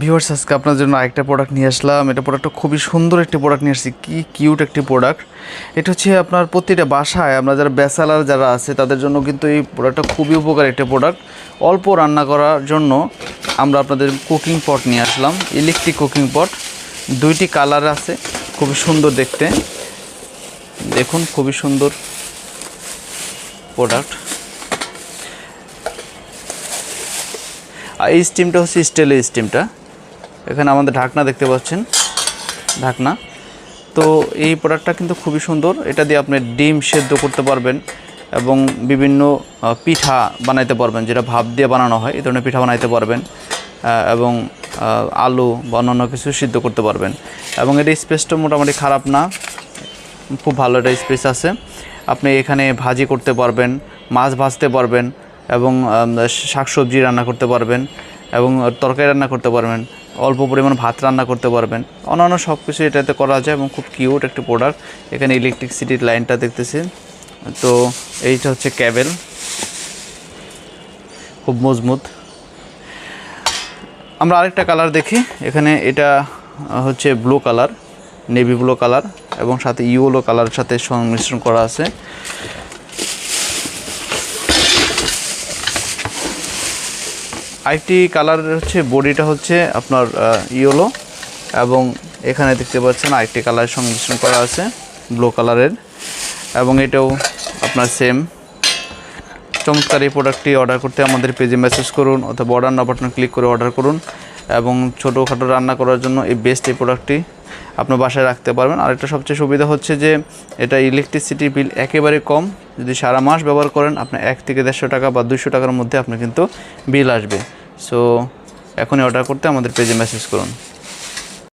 Viewers আজকে আপনার জন্য আরেকটা প্রোডাক্ট নিয়ে আসলাম। এটা প্রোডাক্টটা খুবই সুন্দর একটি প্রোডাক্ট নিয়ে আসছি। কি কিউট একটি প্রোডাক্ট এটা হচ্ছে আপনার প্রতিটা বাসায় আমরা যারা ব্যাচেলার যারা আছে, তাদের জন্য কিন্তু এই প্রোডাক্টটা খুবই উপকার একটা প্রোডাক্ট অল্প রান্না করার জন্য আমরা আপনাদের কুকিং পট নিয়ে আসলাম। ইলেকট্রিক কুকিং পট দুইটি কালার আছে, খুবই সুন্দর দেখতে। দেখুন, খুবই সুন্দর প্রোডাক্ট আর এই স্টিমটা হচ্ছে স্টিলের স্টিমটা এখানে আমাদের ঢাকনা দেখতে পাচ্ছেন, ঢাকনা। তো এই প্রোডাক্টটা কিন্তু খুবই সুন্দর। এটা দিয়ে আপনি ডিম সেদ্ধ করতে পারবেন এবং বিভিন্ন পিঠা বানাইতে পারবেন, যেটা ভাপ দিয়ে বানানো হয়, এই ধরনের পিঠা বানাইতে পারবেন এবং আলু বা অন্যান্য কিছু সিদ্ধ করতে পারবেন। এবং এটা স্পেসটা মোটামুটি খারাপ না, খুব ভালো একটা স্পেস আছে। আপনি এখানে ভাজি করতে পারবেন, মাছ ভাজতে পারবেন এবং শাক সবজি রান্না করতে পারবেন এবং তরকারি রান্না করতে পারবেন, অল্প পরিমাণ ভাত রান্না করতে পারবেন। অন্যান্য সব কিছু এটাতে করা যায় এবং খুব কিউট একটা প্রোডাক্ট এখানে ইলেকট্রিসিটির লাইনটা দেখতেছি। তো এইটা হচ্ছে ক্যাবেল খুব মজবুত। আমরা আরেকটা কালার দেখি। এখানে এটা হচ্ছে blue colour navy blue colour এবং সাথে ইউলো কালারের সাথে সংমিশ্রণ করা আছে। আরেকটি কালার হচ্ছে বডিটা হচ্ছে আপনার ইয়েলো এবং এখানে দেখতে পাচ্ছেন আরেকটি কালার সংমিশ্রণ করা আছে ব্লু কালারের এবং এটাও আপনার সেম চমৎকার এই প্রোডাক্টটি অর্ডার করতে আমাদের পেজে মেসেজ করুন অথবা অর্ডার না বাটন ক্লিক করে অর্ডার করুন এবং ছোটোখাটো রান্না করার জন্য এই বেস্ট এই প্রোডাক্টটি আপনার বাসায় রাখতে পারবেন। আরেকটা সবচেয়ে সুবিধা হচ্ছে যে এটা ইলেকট্রিসিটি বিল একেবারে কম। যদি সারা মাস ব্যবহার করেন আপনার এক থেকে দেড়শো টাকা বা দুশো টাকার মধ্যে আপনার কিন্তু বিল আসবে। সো এখনই অর্ডার করতে আমাদের পেজে মেসেজ করুন।